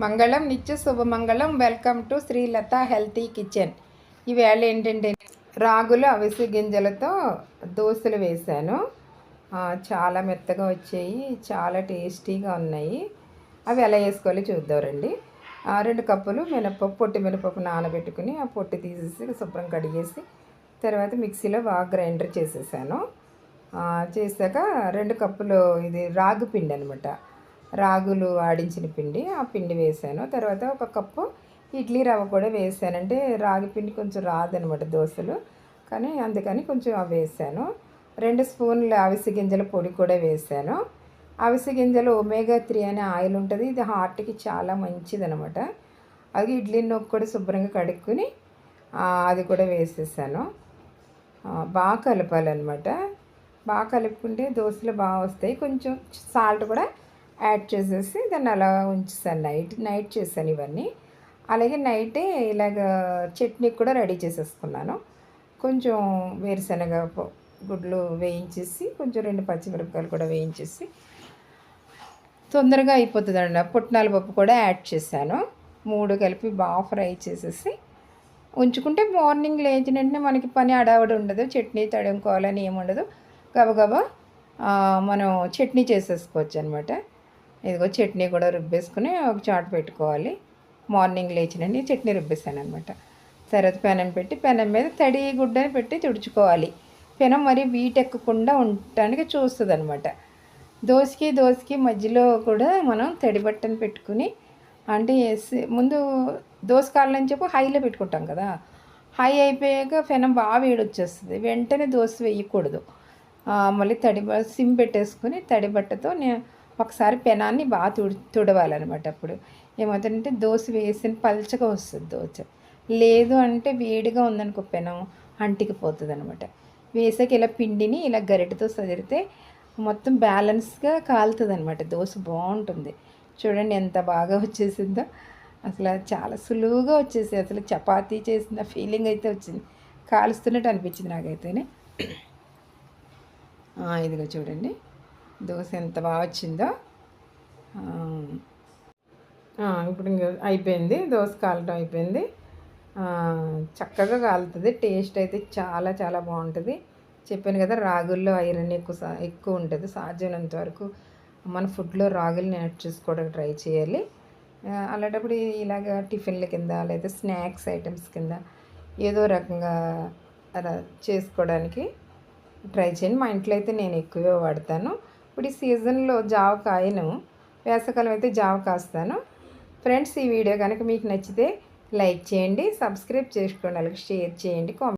మంగళం నిత్య శుభమంగళం. Welcome to Srilatha healthy kitchen. ఈవేళ ఏంటంటే రాగులు అవిసె గింజలతో దోశలు వేశాను. చాలా మెత్తగా వచ్చాయి చాలా టేస్టీగా ఉన్నాయి. అవి ఎలా వేసుకోవాలి చూద్దాం రండి. ఆ, రెండు కప్పులు మినపప్పు పొట్టి మినపప్పు నానబెట్టుకుని ఆ పొట్టి తీసేసి శుభ్రం కడిగేసి తర్వాత మిక్సీలో బాగా గ్రైండర్ చేసేసాను. చేశాక రెండు కప్పులు ఇది రాగి పిండి అనమాట రాగులు ఆడించిన పిండి ఆ పిండి వేసాను. తర్వాత ఒక కప్పు ఇడ్లీ రవ్వ కూడా వేసాను. అంటే రాగి పిండి కొంచెం రాదనమాట దోశలు కానీ అందుకని కొంచెం అవి వేసాను. రెండు స్పూన్ల అవిసె గింజల పొడి కూడా వేసాను. అవిసి గింజలు ఒమేగా త్రీ అనే ఆయిల్ ఉంటుంది. ఇది హార్ట్కి చాలా మంచిది అనమాట అది ఇడ్లీ నొక్కు కూడా శుభ్రంగా కడుక్కుని అది కూడా వేసేసాను. బాగా కలపాలన్నమాట. బాగా కలుపుకుంటే దోశలు బాగా వస్తాయి. కొంచెం సాల్ట్ కూడా యాడ్ చేసేసి దాన్ని అలా ఉంచుతాను నైట్ నైట్ చేశాను ఇవన్నీ. అలాగే నైటే ఇలాగ చట్నీ కూడా రెడీ చేసేసుకున్నాను. కొంచెం వేరుశనగ గుడ్లు వేయించేసి కొంచెం రెండు పచ్చిమిరపకాయలు కూడా వేయించేసి తొందరగా అయిపోతుందండి. పుట్నాల పప్పు కూడా యాడ్ చేశాను. మూడు కలిపి బాగా ఫ్రై చేసేసి ఉంచుకుంటే మార్నింగ్ లేచిన వెంటనే మనకి పని అడావడి ఉండదు. చట్నీ తడుముకోవాలని ఏముండదు. గబగబా మనం చట్నీ చేసేసుకోవచ్చు అనమాట ఇదిగో చట్నీ కూడా రుబ్బేసుకుని ఒక చాట్ పెట్టుకోవాలి. మార్నింగ్ లేచినండి చట్నీ రుబ్బేసాను అనమాట తర్వాత పెనం పెట్టి పెనం మీద తడి గుడ్డని పెట్టి తుడుచుకోవాలి. పెనం మరి వీటెక్కకుండా ఉండటానికి చూస్తుంది అనమాట దోశకి దోశకి మధ్యలో కూడా మనం తడి బట్టను పెట్టుకుని అంటే ముందు దోశ చెప్పి హైలో పెట్టుకుంటాం కదా. హై అయిపోయాక పెనం బాగా వేడి వచ్చేస్తుంది వెంటనే దోశ వేయకూడదు. మళ్ళీ తడి సిమ్ పెట్టేసుకుని తడి బట్టతో నేను ఒకసారి పెనాన్ని బాగా తుడి తుడవాలన్నమాట అప్పుడు. ఏమవుతుందంటే దోశ వేసిన పల్చగా వస్తుంది దోశ. లేదు అంటే వేడిగా ఉందనుకో పెనం అంటికి పోతుంది అనమాట వేసాక ఇలా పిండిని ఇలా గరిటతో సదిరితే మొత్తం బ్యాలెన్స్గా కాలుతుంది అనమాట దోశ బాగుంటుంది. చూడండి ఎంత బాగా వచ్చేసిందో. అసలు చాలా సులువుగా వచ్చేసి అసలు చపాతీ చేసిన ఫీలింగ్ అయితే వచ్చింది. కాలుస్తున్నట్టు అనిపించింది నాకైతేనే. ఆ, ఇదిగో చూడండి. దోశ ఎంత బాగా వచ్చిందో. ఇప్పుడు అయిపోయింది దోశ కాలటం అయిపోయింది. చక్కగా కాలుతుంది టేస్ట్ అయితే చాలా చాలా బాగుంటుంది. చెప్పాను కదా రాగుల్లో ఐరన్ ఎక్కువ ఎక్కువ ఉంటుంది సాధ్యమైనంత వరకు మన ఫుడ్లో రాగుల్ని యాడ్ చేసుకోవడానికి ట్రై చేయాలి. అలాంటప్పుడు ఇలాగ టిఫిన్ల కింద లేదా స్నాక్స్ ఐటమ్స్ కింద ఏదో రకంగా అలా చేసుకోవడానికి ట్రై చేయండి. మా ఇంట్లో అయితే నేను ఎక్కువే వాడతాను. ఇప్పుడు ఈ సీజన్లో జావ కాయను వేసవకాలం అయితే జావ కాస్తాను. ఫ్రెండ్స్ ఈ వీడియో కనుక మీకు నచ్చితే లైక్ చేయండి సబ్స్క్రైబ్ చేసుకోండి అలాగే షేర్ చేయండి కామెంట్